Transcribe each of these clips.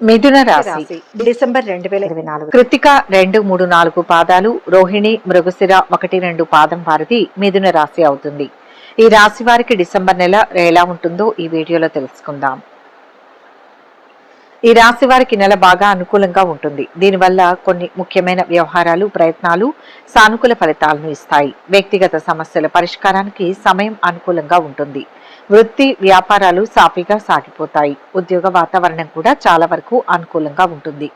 మిథున రాశి. డిసెంబర్ రెండు వేల ఇరవై నాలుగు. కృతిక రెండు మూడు నాలుగు పాదాలు రోహిణి మృగశిర ఒకటి రెండు పాదం వారిది మిథున రాశి అవుతుంది. ఈ రాశి వారికి డిసెంబర్ నెల ఎలా ఉంటుందో ఈ వీడియోలో తెలుసుకుందాం. ఈ రాశి వారికి నెల బాగా అనుకూలంగా ఉంటుంది. దీనివల్ల కొన్ని ముఖ్యమైన వ్యవహారాలు ప్రయత్నాలు సానుకూల ఫలితాలను ఇస్తాయి. వ్యక్తిగత సమస్యల పరిష్కారానికి సమయం అనుకూలంగా ఉంటుంది. వృత్తి వ్యాపారాలు సాఫీగా సాగిపోతాయి. ఉద్యోగ వాతావరణం కూడా చాలా వరకు అనుకూలంగా ఉంటుంది.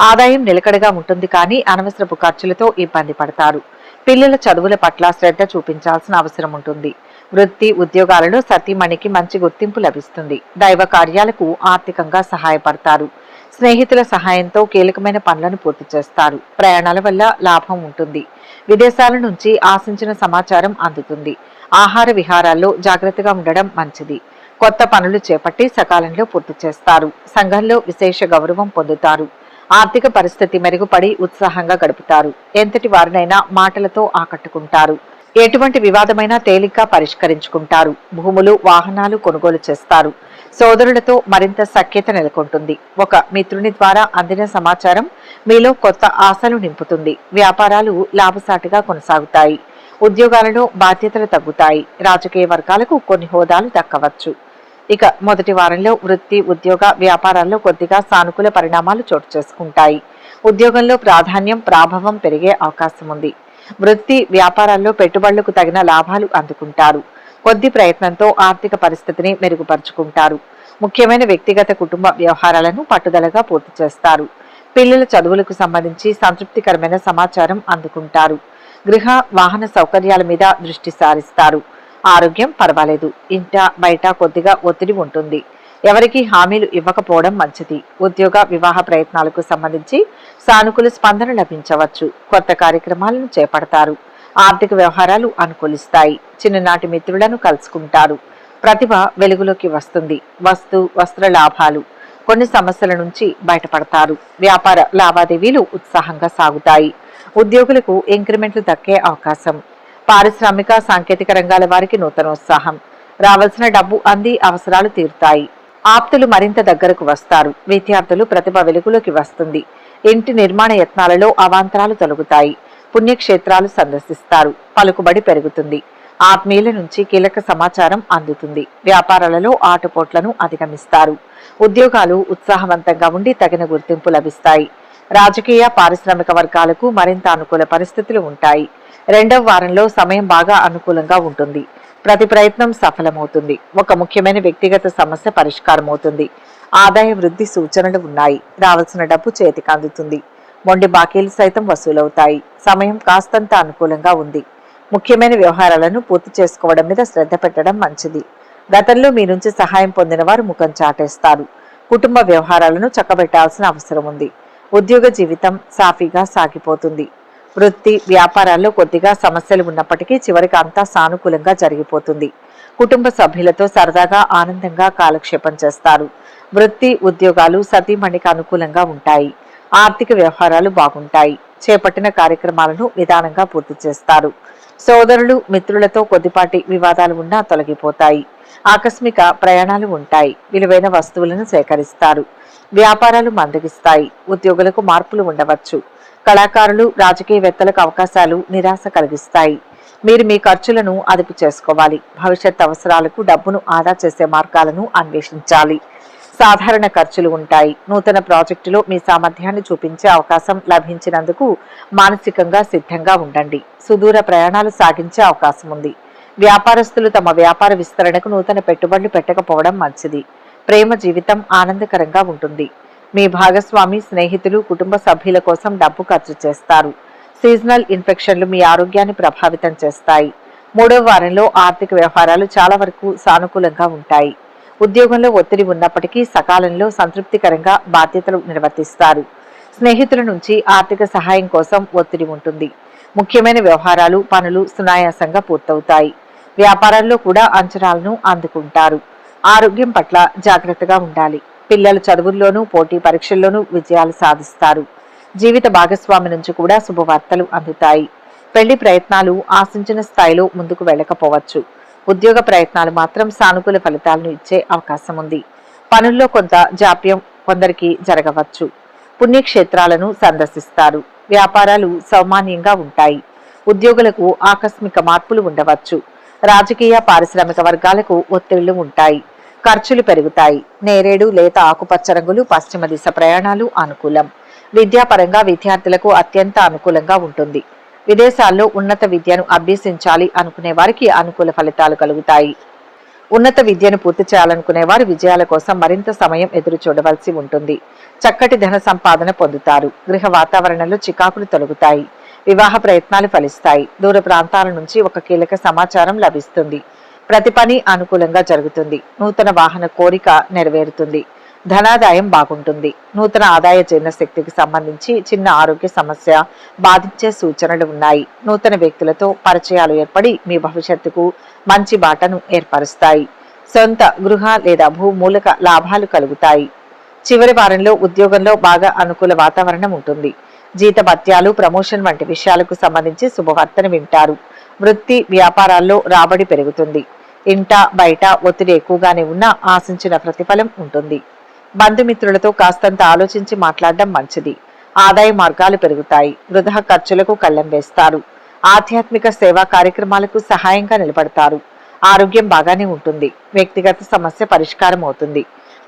ఆదాయం నిలకడగా ఉంటుంది కానీ అనవసరపు ఖర్చులతో ఇబ్బంది పడతారు. పిల్లల చదువుల పట్ల శ్రద్ధ చూపించాల్సిన అవసరం ఉంటుంది. వృత్తి ఉద్యోగాలలో సతీమణికి మంచి గుర్తింపు లభిస్తుంది. దైవ కార్యాలకు ఆర్థికంగా సహాయపడతారు. స్నేహితుల సహాయంతో కీలకమైన పనులను పూర్తి చేస్తారు. ప్రయాణాల వల్ల లాభం ఉంటుంది. విదేశాల నుంచి ఆశించిన సమాచారం అందుతుంది. ఆహార విహారాల్లో జాగ్రత్తగా ఉండడం మంచిది. కొత్త పనులు చేపట్టి సకాలంలో పూర్తి చేస్తారు. సంఘంలో విశేష గౌరవం పొందుతారు. ఆర్థిక పరిస్థితి మెరుగుపడి ఉత్సాహంగా గడుపుతారు. ఎంతటి వారినైనా మాటలతో ఆకట్టుకుంటారు. ఎటువంటి వివాదమైనా తేలిగ్గా పరిష్కరించుకుంటారు. భూములు వాహనాలు కొనుగోలు చేస్తారు. సోదరులతో మరింత సఖ్యత నెలకొంటుంది. ఒక మిత్రుని ద్వారా అందిన సమాచారం మీలో కొత్త ఆశలు నింపుతుంది. వ్యాపారాలు లాభసాటిగా కొనసాగుతాయి. ఉద్యోగాలలో బాధ్యతలు తగ్గుతాయి. రాజకీయ వర్గాలకు కొన్ని హోదాలు దక్కవచ్చు. ఇక మొదటి వారంలో వృత్తి ఉద్యోగ వ్యాపారాల్లో కొద్దిగా సానుకూల పరిణామాలు చోటు చేసుకుంటాయి. ఉద్యోగంలో ప్రాధాన్యం ప్రాభవం పెరిగే అవకాశం ఉంది వృత్తి వ్యాపారాల్లో పెట్టుబడులకు తగిన లాభాలు అందుకుంటారు. కొద్ది ప్రయత్నంతో ఆర్థిక పరిస్థితిని మెరుగుపరుచుకుంటారు. ముఖ్యమైన వ్యక్తిగత కుటుంబ వ్యవహారాలను పట్టుదలగా పూర్తి చేస్తారు. పిల్లల చదువులకు సంబంధించి సంతృప్తికరమైన సమాచారం అందుకుంటారు. గృహ వాహన సౌకర్యాల మీద దృష్టి సారిస్తారు. ఆరోగ్యం పర్వాలేదు. ఇంట బయట కొద్దిగా ఒత్తిడి ఉంటుంది. ఎవరికి హామీలు ఇవ్వకపోవడం మంచిది. ఉద్యోగ వివాహ ప్రయత్నాలకు సంబంధించి సానుకూల స్పందన లభించవచ్చు. కొత్త కార్యక్రమాలను చేపడతారు. ఆర్థిక వ్యవహారాలు అనుకూలిస్తాయి. చిన్ననాటి మిత్రులను కలుసుకుంటారు. ప్రతిభ వెలుగులోకి వస్తుంది. వస్తు వస్త్ర లాభాలు కొన్ని సమస్యల నుంచి బయటపడతారు. వ్యాపార లావాదేవీలు ఉత్సాహంగా సాగుతాయి. ఉద్యోగులకు ఇంక్రిమెంట్లు దక్కే అవకాశం. పారిశ్రామిక సాంకేతిక రంగాల వారికి నూతనోత్సాహం. రావాల్సిన డబ్బు అంది అవసరాలు తీరుతాయి. ఆప్తులు మరింత దగ్గరకు వస్తారు. విద్యార్థులు ప్రతిభ వెలుగులోకి వస్తుంది. ఇంటి నిర్మాణ యత్నాలలో అవాంతరాలు తొలగుతాయి. పుణ్యక్షేత్రాలు సందర్శిస్తారు. పలుకుబడి పెరుగుతుంది. ఆత్మీయుల నుంచి కీలక సమాచారం అందుతుంది. వ్యాపారాలలో ఆటుపోట్లను అధిగమిస్తారు. ఉద్యోగాలు ఉత్సాహవంతంగా ఉండి తగిన గుర్తింపు లభిస్తాయి. రాజకీయ పారిశ్రామిక వర్గాలకు మరింత అనుకూల పరిస్థితులు ఉంటాయి. రెండవ వారంలో సమయం బాగా అనుకూలంగా ఉంటుంది. ప్రతి ప్రయత్నం సఫలమవుతుంది. ఒక ముఖ్యమైన వ్యక్తిగత సమస్య పరిష్కారం అవుతుంది ఆదాయ వృద్ధి సూచనలు ఉన్నాయి. రావాల్సిన డబ్బు చేతికి అందుతుంది. మొండి బాకీలు సైతం వసూలవుతాయి. సమయం కాస్తంత అనుకూలంగా ఉంది. ముఖ్యమైన వ్యవహారాలను పూర్తి చేసుకోవడం మీద శ్రద్ధ పెట్టడం మంచిది. గతంలో మీ నుంచి సహాయం పొందిన వారు ముఖం చాటేస్తారు. కుటుంబ వ్యవహారాలను చక్కబెట్టాల్సిన అవసరం ఉంది. ఉద్యోగ జీవితం సాఫీగా సాగిపోతుంది. వృత్తి వ్యాపారాల్లో కొద్దిగా సమస్యలు ఉన్నప్పటికీ చివరికి అంతా సానుకూలంగా జరిగిపోతుంది. కుటుంబ సభ్యులతో సరదాగా ఆనందంగా కాలక్షేపం చేస్తారు. వృత్తి ఉద్యోగాలు సతీమణికి అనుకూలంగా ఉంటాయి. ఆర్థిక వ్యవహారాలు బాగుంటాయి. చేపట్టిన కార్యక్రమాలను నిదానంగా పూర్తి చేస్తారు. సోదరులు మిత్రులతో కొద్దిపాటి వివాదాలు ఉన్నా తొలగిపోతాయి. ఆకస్మిక ప్రయాణాలు ఉంటాయి. విలువైన వస్తువులను సేకరిస్తారు. వ్యాపారాలు మందగిస్తాయి. ఉద్యోగులకు మార్పులు ఉండవచ్చు. కళాకారులు రాజకీయవేత్తలకు అవకాశాలు నిరాశ కలిగిస్తాయి. మీరు మీ ఖర్చులను అదుపు చేసుకోవాలి. భవిష్యత్ అవసరాలకు డబ్బును ఆదా చేసే మార్గాలను అన్వేషించాలి. సాధారణ ఖర్చులు ఉంటాయి. నూతన ప్రాజెక్టులో మీ సామర్థ్యాన్ని చూపించే అవకాశం లభించినందుకు మానసికంగా సిద్ధంగా ఉండండి. సుదూర ప్రయాణాలు సాగించే అవకాశం ఉంది. వ్యాపారస్తులు తమ వ్యాపార విస్తరణకు నూతన పెట్టుబడులు పెట్టకపోవడం మంచిది. ప్రేమ జీవితం ఆనందకరంగా ఉంటుంది. మీ భాగస్వామి స్నేహితులు కుటుంబ సభ్యుల కోసం డబ్బు ఖర్చు చేస్తారు. సీజనల్ ఇన్ఫెక్షన్లు మీ ఆరోగ్యాన్ని ప్రభావితం చేస్తాయి. మూడవ వారంలో ఆర్థిక వ్యవహారాలు చాలా వరకు సానుకూలంగా ఉంటాయి. ఉద్యోగంలో ఒత్తిడి ఉన్నప్పటికీ సకాలంలో సంతృప్తికరంగా బాధ్యతలు నిర్వర్తిస్తారు. స్నేహితుల నుంచి ఆర్థిక సహాయం కోసం ఒత్తిడి ఉంటుంది. ముఖ్యమైన వ్యవహారాలు పనులు సునాయాసంగా పూర్తవుతాయి. వ్యాపారాల్లో కూడా అంచనాలను అందుకుంటారు. ఆరోగ్యం పట్ల జాగ్రత్తగా ఉండాలి. పిల్లలు చదువుల్లోనూ పోటీ పరీక్షల్లోనూ విజయాలు సాధిస్తారు. జీవిత భాగస్వామి నుంచి కూడా శుభవార్తలు అందుతాయి. పెళ్ళి ప్రయత్నాలు ఆశించిన స్థాయిలో ముందుకు వెళ్ళకపోవచ్చు. ఉద్యోగ ప్రయత్నాలు మాత్రం సానుకూల ఫలితాలను ఇచ్చే అవకాశం ఉంది. పనుల్లో కొంత జాప్యం కొందరికి జరగవచ్చు. పుణ్యక్షేత్రాలను సందర్శిస్తారు. వ్యాపారాలు సౌమాన్యంగా ఉంటాయి. ఉద్యోగులకు ఆకస్మిక మార్పులు ఉండవచ్చు. రాజకీయ పారిశ్రామిక వర్గాలకు ఒత్తిళ్ళు ఉంటాయి. ఖర్చులు పెరుగుతాయి. నేరేడు లేత ఆకుపచ్చ రంగులు పశ్చిమ దిశ ప్రయాణాలు అనుకూలం. విద్యాపరంగా విద్యార్థులకు అత్యంత అనుకూలంగా ఉంటుంది. విదేశాల్లో ఉన్నత విద్యను అభ్యసించాలి అనుకునే వారికి అనుకూల ఫలితాలు కలుగుతాయి. ఉన్నత విద్యను పూర్తి చేయాలనుకునే వారు విజయాల కోసం మరింత సమయం ఎదురు చూడవలసి ఉంటుంది. చక్కటి ధన సంపాదన పొందుతారు. గృహ వాతావరణంలో చికాకులు తొలగుతాయి. వివాహ ప్రయత్నాలు ఫలిస్తాయి. దూర ప్రాంతాల నుంచి ఒక కీలక సమాచారం లభిస్తుంది. ప్రతి పని అనుకూలంగా జరుగుతుంది. నూతన వాహన కోరిక నెరవేరుతుంది. ధనాదాయం బాగుంటుంది. నూతన ఆదాయ జీర్ణ శక్తికి సంబంధించి చిన్న ఆరోగ్య సమస్య బాధించే సూచనలు ఉన్నాయి. నూతన వ్యక్తులతో పరిచయాలు ఏర్పడి మీ భవిష్యత్తుకు మంచి బాటను ఏర్పరుస్తాయి. సొంత గృహ లేదా భూమూలక లాభాలు కలుగుతాయి. చివరి వారంలో ఉద్యోగంలో బాగా అనుకూల వాతావరణం ఉంటుంది. జీతభత్యాలు ప్రమోషన్ వంటి విషయాలకు సంబంధించి శుభవార్తను వింటారు. వృత్తి వ్యాపారాల్లో రాబడి పెరుగుతుంది. ఇంట బయట ఒత్తిడి ఎక్కువగానే ఉన్నా ఆశించిన ప్రతిఫలం ఉంటుంది. బంధుమిత్రులతో కాస్తంత ఆలోచించి మాట్లాడడం మంచిది. ఆదాయ మార్గాలు పెరుగుతాయి. వృధా ఖర్చులకు కళ్ళెం వేస్తారు. ఆధ్యాత్మిక సేవా కార్యక్రమాలకు సహాయంగా నిలబడతారు. ఆరోగ్యం బాగానే ఉంటుంది. వ్యక్తిగత సమస్య పరిష్కారం అవుతుంది.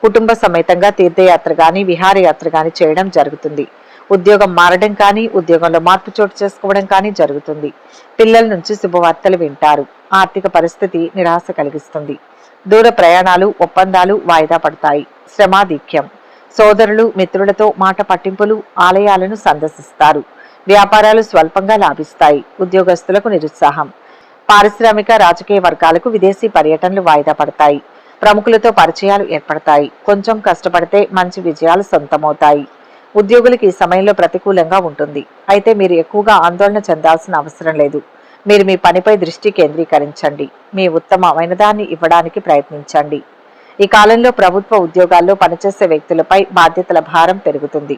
కుటుంబ సమేతంగా తీర్థయాత్ర గాని విహారయాత్ర గాని చేయడం జరుగుతుంది. ఉద్యోగం మారడం కానీ ఉద్యోగంలో మార్పు చోటు చేసుకోవడం కానీ జరుగుతుంది. పిల్లల నుంచి శుభవార్తలు వింటారు. ఆర్థిక పరిస్థితి నిరాశ కలిగిస్తుంది. దూర ప్రయాణాలు ఒప్పందాలు వాయిదా పడతాయి. శ్రమాధిక్యం. సోదరులు మిత్రులతో మాట పట్టింపులు ఆలయాలను సందర్శిస్తారు. వ్యాపారాలు స్వల్పంగా లాభిస్తాయి. ఉద్యోగస్తులకు నిరుత్సాహం. పారిశ్రామిక రాజకీయ వర్గాలకు విదేశీ పర్యటనలు వాయిదా పడతాయి. ప్రముఖులతో పరిచయాలు ఏర్పడతాయి. కొంచెం కష్టపడితే మంచి విజయాలు సొంతమవుతాయి. ఉద్యోగులకి ఈ సమయంలో ప్రతికూలంగా ఉంటుంది. అయితే మీరు ఎక్కువగా ఆందోళన చెందాల్సిన అవసరం లేదు. మీరు మీ పనిపై దృష్టి కేంద్రీకరించండి. మీ ఉత్తమమైన దాన్ని ఇవ్వడానికి ప్రయత్నించండి. ఈ కాలంలో ప్రభుత్వ ఉద్యోగాల్లో పనిచేసే వ్యక్తులపై బాధ్యతల భారం పెరుగుతుంది.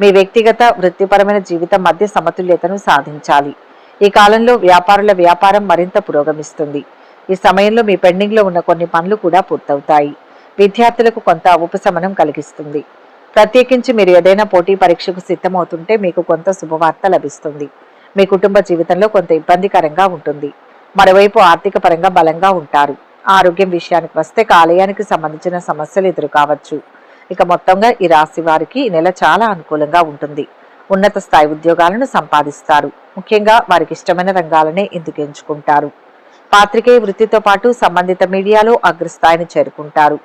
మీ వ్యక్తిగత వృత్తిపరమైన జీవితం మధ్య సమతుల్యతను సాధించాలి. ఈ కాలంలో వ్యాపారుల వ్యాపారం మరింత పురోగమిస్తుంది. ఈ సమయంలో మీ పెండింగ్లో ఉన్న కొన్ని పనులు కూడా పూర్తవుతాయి. విద్యార్థులకు కొంత ఉపశమనం కలిగిస్తుంది. ప్రత్యేకించి మీరు ఏదైనా పోటీ పరీక్షకు సిద్ధమవుతుంటే మీకు కొంత శుభవార్త లభిస్తుంది. మీ కుటుంబ జీవితంలో కొంత ఇబ్బందికరంగా ఉంటుంది. మరోవైపు ఆర్థిక పరంగా బలంగా ఉంటారు. ఆరోగ్యం విషయానికి వస్తే కాలేయానికి సంబంధించిన సమస్యలు ఎదురు కావచ్చు. ఇక మొత్తంగా ఈ రాశి వారికి నెల చాలా అనుకూలంగా ఉంటుంది. ఉన్నత స్థాయి ఉద్యోగాలను సంపాదిస్తారు. ముఖ్యంగా వారికి ఇష్టమైన రంగాలనే ఎందుకు ఎంచుకుంటారు. పాత్రికేయ వృత్తితో పాటు సంబంధిత మీడియాలో అగ్రస్థాయిని చేరుకుంటారు.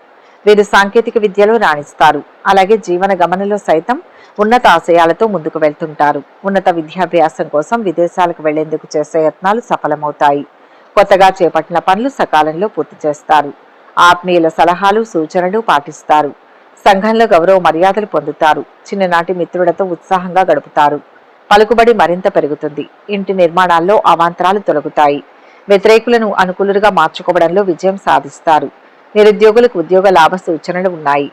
వీరు సాంకేతిక విద్యలో రాణిస్తారు. అలాగే జీవన గమనంలో సైతం ఉన్నత ఆశయాలతో ముందుకు వెళ్తుంటారు. ఉన్నత విద్యాభ్యాసం కోసం విదేశాలకు వెళ్ళేందుకు చేసే యత్నాలు సఫలమవుతాయి. కొత్తగా చేపట్టిన పనులు సకాలంలో పూర్తి చేస్తారు. ఆత్మీయుల సలహాలు సూచనలు పాటిస్తారు. సంఘంలో గౌరవ మర్యాదలు పొందుతారు. చిన్ననాటి మిత్రులతో ఉత్సాహంగా గడుపుతారు. పలుకుబడి మరింత పెరుగుతుంది. ఇంటి నిర్మాణాల్లో అవాంతరాలు తొలగుతాయి. వ్యతిరేకులను అనుకూలుగా మార్చుకోవడంలో విజయం సాధిస్తారు. నిరుద్యోగులకు ఉద్యోగ లాభ సూచనలు ఉన్నాయి.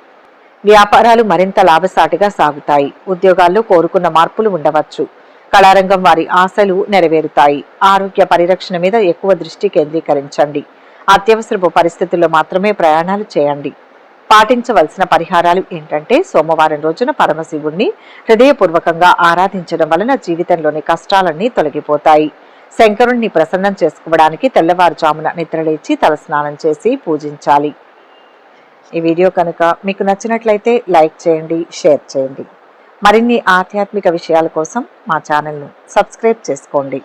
వ్యాపారాలు మరింత లాభసాటిగా సాగుతాయి. ఉద్యోగాల్లో కోరుకున్న మార్పులు ఉండవచ్చు. కళారంగం వారి ఆశలు నెరవేరుతాయి. ఆరోగ్య పరిరక్షణ మీద ఎక్కువ దృష్టి కేంద్రీకరించండి. అత్యవసరపు పరిస్థితుల్లో మాత్రమే ప్రయాణాలు చేయండి. పాటించవలసిన పరిహారాలు ఏంటంటే సోమవారం రోజున పరమశివుణ్ణి హృదయపూర్వకంగా ఆరాధించడం వలన జీవితంలోని కష్టాలన్నీ తొలగిపోతాయి. శంకరుణ్ణి ప్రసన్నం చేసుకోవడానికి తెల్లవారుజామున నిద్రలేచి తలస్నానం చేసి పూజించాలి. ఈ వీడియో కనుక మీకు నచ్చినట్లయితే లైక్ చేయండి షేర్ చేయండి. మరిన్ని ఆధ్యాత్మిక విషయాల కోసం మా ఛానల్ను సబ్స్క్రైబ్ చేసుకోండి.